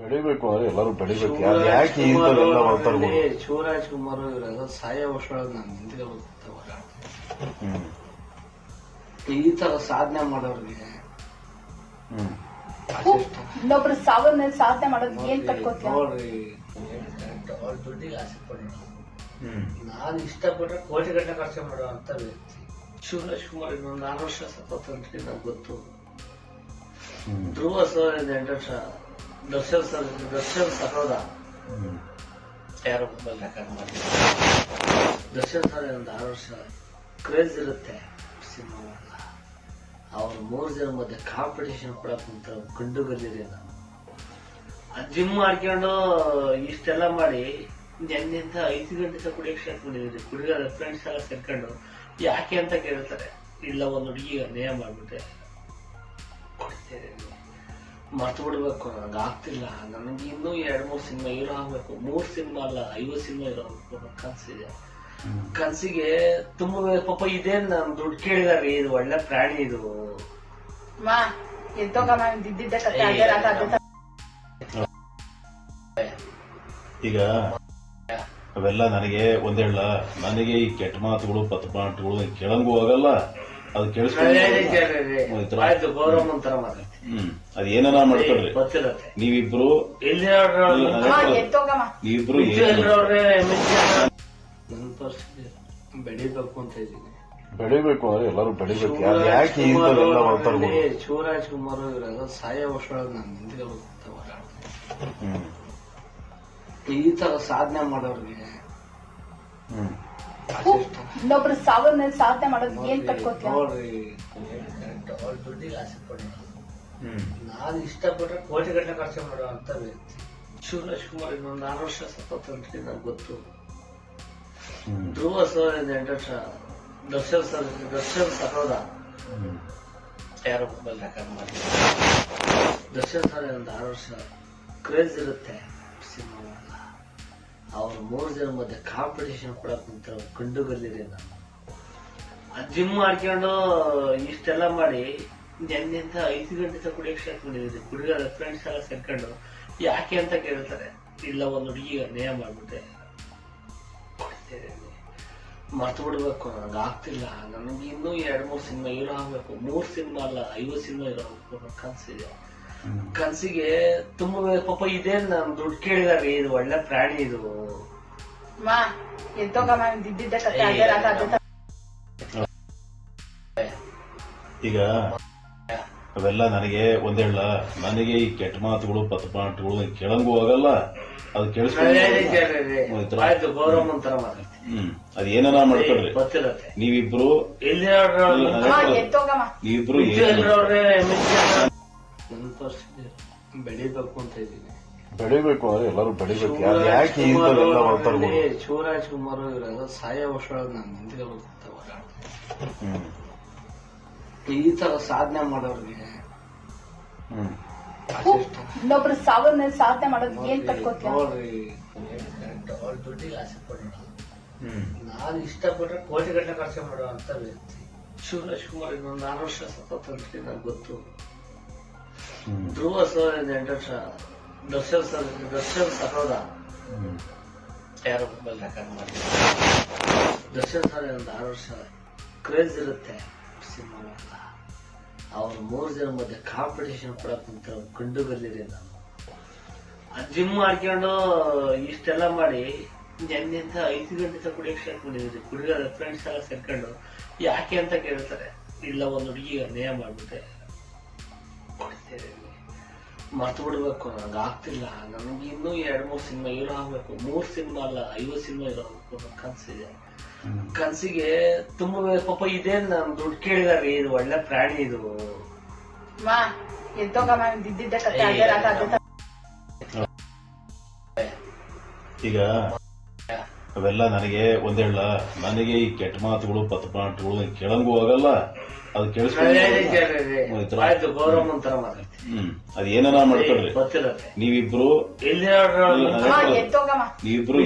ಬೆಳಿಬೇಕು ಅಂದ್ರೆ ಎಲ್ಲರೂ ಬೆಳಿಬೇಕು. ಯಾರು ಯಾಕೆ ಈ ಥರದೆಲ್ಲ ಮಾತಾಡ್ಬೋದು ಶಿವರಾಜ್ ಕುಮಾರ್ ಇವರೆಲ್ಲ ಸಾಯ ನಾನು ಹಿಂದೆ ಈ ತರ ಸಾಧನೆ ಮಾಡೋರಿಗೆ ಹ್ಮ್. ಇನ್ನೊಬ್ರು ಸಾವನ್ನ ಸಾಧನೆ ಮಾಡೋದು ಏನ್ ಕಟ್ಕೋತೀಯ? ನೋಡ್ರಿ ಅವ್ರ ದುಡ್ಡಿಗೆ ಆಸೆ ಪಡೋಣ ಹ್ಮ್. ನಾನು ಇಷ್ಟಪಟ್ರೆ ಕೋಟಿ ಗಂಟೆ ಖರ್ಚು ಮಾಡುವಂತ ವ್ಯಕ್ತಿ. ಶಿವರಾಜ್ ಕುಮಾರ್ ಇನ್ನೊಂದು ಆರು ವರ್ಷ ಸತತ ಅಂತ ನಂಗೆ ಗೊತ್ತು. ಹ್ಮ್. ಧ್ರುವ ಸರ್ ಎಂಟು ವರ್ಷ. ದರ್ಶನ್ ಸರ್, ದರ್ಶನ್ ಸಹೋದ ಯಾರು ದರ್ಶನ್ ಸರ್ ಒಂದು ಆರು ವರ್ಷ ಕ್ರೇಜ್ ಇರುತ್ತೆ ಸಿನಿಮಾ ಅವ್ರ ಮೂರು ಜನ ಮಧ್ಯೆ ಕಾಂಪಿಟೇಷನ್ ಕೊಡಕ್ ಅಂತ ಗಂಡು ಬಂದಿರಿ ನಾನು ಜಿಮ್ ಮಾಡ್ಕೊಂಡು ಇಷ್ಟೆಲ್ಲ ಮಾಡಿ ನೆನ್ನೆಂತ ಐದು ಗಂಟೆ ತನಕ ಕುಡಿಯೋಕೆ ಸ್ಟಾರ್ಟ್ ಮಾಡಿದ್ರಿ ಕುಡಿಯೋದ ಫ್ರೆಂಡ್ಸ್ ಎಲ್ಲ ಸೇರ್ಕೊಂಡು ಯಾಕೆ ಅಂತ ಕೇಳ್ತಾರೆ. ಇಲ್ಲ ಒಂದು ಹುಡುಗಿಗೆ ಅನ್ಯಾಯ ಮಾಡ್ಬಿಟ್ಟೆ ಕೊಡ್ತೇನೆ. ಮರ್ತು ಬಿಡ್ಬೇಕು ನನಗೆ ಆಗ್ತಿಲ್ಲ. ನನಗೆ ಇನ್ನೂ ಎರಡ್ ಮೂರ್ ಸಿನಿಮಾ ಹೀರೋ ಆಗ್ಬೇಕು. ಮೂರ್ ಸಿನಿಮಾ ಅಲ್ಲ ಐವತ್ ಸಿನಿಮಾ ಹೀರೋ ಆಗ್ಬೇಕು ಅನ್ನೋ ಕನ್ಸಿದೆ. ಕನ್ಸಿಗೆ ತುಂಬ ಪಾಪ ಇದೇನ್ ನಾನು ದುಡ್ಡು ಕೇಳಿದಾರೆ ಇದು ಒಳ್ಳೆ ಪ್ರಾಣಿ ಇದು. ಈಗ ಅವೆಲ್ಲ ನನಗೆ ಒಂದೇಳ ನನಗೆ ಈ ಕೆಟ್ಟ ಮಾತುಗಳು ಪತ್ ಮಾತುಗಳು ಕೇಳಂಗೂ ಹೋಗಲ್ಲ ಅದು ಕೇಳಿಸ್ಕೊಂಡು ಅದ್ ಏನಾರ ಮಾಡ್ಕೊಳ್ರಿ. ಗೊತ್ತಿರತ್ತೆ. ನೀವಿಬ್ರು ಎಲ್ಲಿ ನೀವಿಬ್ರು ಬೆಳಿಬೇಕು ಅಂತ ಇದ್ದೀನಿ. ಬೆಳಿಬೇಕು ಅಂದ್ರೆ ಎಲ್ಲರೂ ಬೆಳಿಬೇಕು. ಯಾರು ಯಾಕೆ ಈ ಮಾತಾಡ್ಬೋದು ಶಿವರಾಜ್ ಕುಮಾರ್ ಇವರೆಲ್ಲ ಸಾಯ ವರ್ಷದೊಳಗೆ ನಾನು ಈ ತರ ಸಾಧನೆ ಮಾಡೋರ್ಗೆ ಹ್ಮ್. ಇನ್ನೊಬ್ರು ಸಾವನ್ನ ಸಾಧನೆ ಮಾಡೋದು ಏನ್ ಕಟ್ಕೋತೀವಿ ನೋಡ್ರಿ. ಅವ್ರ ದುಡ್ಡಿಗೆ ಆಸೆ ಹ್ಮ್ ನಾನು ಇಷ್ಟಪಟ್ಟರೆ ಕೋಟಿ ಗಟ್ಟಲೆ ಖರ್ಚು ಮಾಡುವಂತ ವ್ಯಕ್ತಿ. ಶಿವರಾಜ್ ಕುಮಾರ್ ಇನ್ನೊಂದು ಆರು ವರ್ಷ ಸತ್ತಂತ ಅಂತ ನಂಗೆ ಗೊತ್ತು. ಧ್ರುವ ಸರ್ ಎಂಟು ವರ್ಷ. ದರ್ಶನ್ ಸರ್ ದರ್ಶನ್ ಸಹೋದ. ಯಾರೋ ರೆಕಾರ್ಡ್ ಮಾಡಿ ದರ್ಶನ್ ಸರ್ ಒಂದು ಆರು ವರ್ಷ. ಕ್ರೇಜ್ ಇರುತ್ತೆ. ಸಿನಿಮಾ ಅವ್ರ ಮೂರು ಜನ ಮಧ್ಯೆ ಕಾಂಪಿಟೇಷನ್ ಕೂಡ ಕುಂತ ಕಂಡು ನಾನು. ಜಿಮ್ ಮಾಡ್ಕೊಂಡು ಇಷ್ಟೆಲ್ಲ ಮಾಡಿ ನೆನ್ನೆಂತ ಐದು ಗಂಟೆ ತನಕ ಕುಡಿಯಕ್ಕೆ ಸ್ಟಾರ್ಟ್ ಮಾಡಿದ್ರಿ ಕುಡಿಯೋದ ಫ್ರೆಂಡ್ಸ್ ಎಲ್ಲ ಸೇರ್ಕೊಂಡು ಯಾಕೆ ಅಂತ ಕೇಳ್ತಾರೆ. ಇಲ್ಲ ಒಂದು ಹುಡುಗಿಗೆ ಅನ್ಯಾಯ ಮಾಡ್ಬಿಟ್ಟೆ ಮರ್ತು ಬಿಡ್ಬೇಕು ನನಗೆ ಆಗ್ತಿಲ್ಲ. ನನಗೆ ಇನ್ನೂ ಎರಡು ಮೂರು ಸಿನಿಮಾ ಇರೋ ಆಗ್ಬೇಕು. ಮೂರ್ ಸಿನಿಮಾ ಅಲ್ಲ ಐವತ್ತು ಸಿನಿಮಾ ಇರೋ ಆಗ್ಬೇಕು ಅನ್ನೋ ಕನ್ಸಿದೆ. ಕನ್ಸಿಗೆ ತುಂಬ ಪಾಪ ಇದೇನ್ ನಾನು ದುಡ್ಡು ಕೇಳಿದಾರೆ. ಇದು ಒಳ್ಳೆ ಪ್ರಾಣಿ ಇದು. ಈಗ ಅವೆಲ್ಲ ನನಗೆ ಒಂದೇಳ ನನಗೆ ಈ ಕೆಟ್ಟ ಮಾತುಗಳು ಪತ್ ಮಾತುಗಳು ಕೇಳಂಗೂ ಹೋಗಲ್ಲ ಅದು ಕೇಳಿಸ್ಕೊಂಡು ಹ್ಮ್. ಅದ್ ಏನಾರ ಮಾಡ್ಕೊಳ್ರಿ ಗೊತ್ತಿರತ್ತೆ. ನೀವಿಬ್ರು ನೀವಿಬ್ರು ಬೆಳಿಬೇಕು ಅಂತ ಇದ್ದೀನಿ. ಬೆಳಿಬೇಕು ಅಂದ್ರೆ ಎಲ್ಲರೂ ಬೆಳಿಬೇಕು. ಯಾಕೆ ಶಿವರಾಜ್ ಕುಮಾರ್ ಇವರೆಲ್ಲ ಸಾಯ ವರ್ಷ ನಾನು ಹಿಂದಿಗೆ ಹ್ಮ್. ಈ ತರ ಸಾಧನೆ ಮಾಡೋರಿಗೆ ಹ್ಮ್. ಇನ್ನೊಬ್ರು ಸಾವನ್ನ ಸಾಧನೆ ಮಾಡೋದು ಏನ್ ಕಟ್ಕೋತೀಯ? ದುಡ್ಡಿಗೆ ಆಸೆ ಪಡೋಣ ನಾನು ಇಷ್ಟಪಟ್ರೆ ಕೋಟಿ ಗಟ್ಟಲೆ ಖರ್ಚು ಮಾಡುವಂತ ವ್ಯಕ್ತಿ. ಶಿವರಾಜ್ ಕುಮಾರ್ ಇನ್ನೊಂದು ಆರು ವರ್ಷ ಸತತ ಅಂತ ನಂಗೆ ಗೊತ್ತು. ಹ್ಮ್. ಧ್ರುವ ಸರ್ ಎಂಟು ವರ್ಷ. ದರ್ಶನ್ ಸರ್ ದರ್ಶನ್ ಸಹೋದ ಹ್ಮ್. ಯಾರು ರೆಕಾರ್ಡ್ ಮಾಡಿ ದರ್ಶನ್ ಸರ್ ಒಂದು ಆರು ವರ್ಷ. ಕ್ರೇಜ್ ಇರುತ್ತೆ. ಸಿನಿಮಾ ಅವ್ರ ಮೂರು ಜನ ಮಧ್ಯೆ ಕಾಂಪಿಟೇಷನ್ ಕೊಡಕ್ಕಂತ ಕಂಡು ಗಲ್ಲಿರಿ ನಾನು ಜಿಮ್ ಮಾಡ್ಕೊಂಡು ಇಷ್ಟೆಲ್ಲ ಮಾಡಿ ನೆನ್ನೆಂತ ಐದು ಗಂಟೆ ತನಕ ಕುಡಿಯಕ್ಕೆ ಕುಡಿಯೋದ ಫ್ರೆಂಡ್ಸ್ ಎಲ್ಲ ಸೇರ್ಕೊಂಡು ಯಾಕೆ ಅಂತ ಕೇಳ್ತಾರೆ. ಇಲ್ಲ, ಒಂದು ಹುಡುಗಿಗೆ ಅನ್ಯಾಯ ಮಾಡ್ಬಿಟ್ಟೆ ಕೊಡ್ತೇನೆ ಮರ್ತು ಬಿಡ್ಬೇಕು ನನಗೆ ಆಗ್ತಿಲ್ಲ. ನನಗೆ ಇನ್ನೂ ಎರಡ್ ಮೂರ್ ಸಿನಿಮಾ ಇರೋ ಆಗ್ಬೇಕು. ಮೂರ್ ಸಿನಿಮಾ ಅಲ್ಲ ಐವತ್ ಸಿನಿಮಾ ಇರೋ ಆಗ್ಬೇಕು ಅನ್ನೋ ಕನ್ಸಿದೆ. ಕನ್ಸಿಗೆ ತುಂಬ ಪಾಪ ಇದೇನ್ ನಾನು ದುಡ್ಡು ಕೇಳಿದಾರೆ. ಇದು ಒಳ್ಳೆ ಪ್ರಾಣಿ ಇದು. ಈಗ ಅವೆಲ್ಲ ನನಗೆ ಒಂದೇಳ ನನಗೆ ಈ ಕೆಟ್ಟ ಮಾತುಗಳು ಪತ್ ಮಾತುಗಳು ಕೇಳಂಗೂ ಹೋಗಲ್ಲ ಅದು ಕೇಳಿಸ್ಕೊಂಡು ಅದ್ ಏನಾರ ಮಾಡ್ಕೊಳ್ರಿ. ಗೊತ್ತಿರತ್ತೆ ನೀವಿಬ್ರು ಎಲ್ಲಿ ನೀವಿಬ್ರು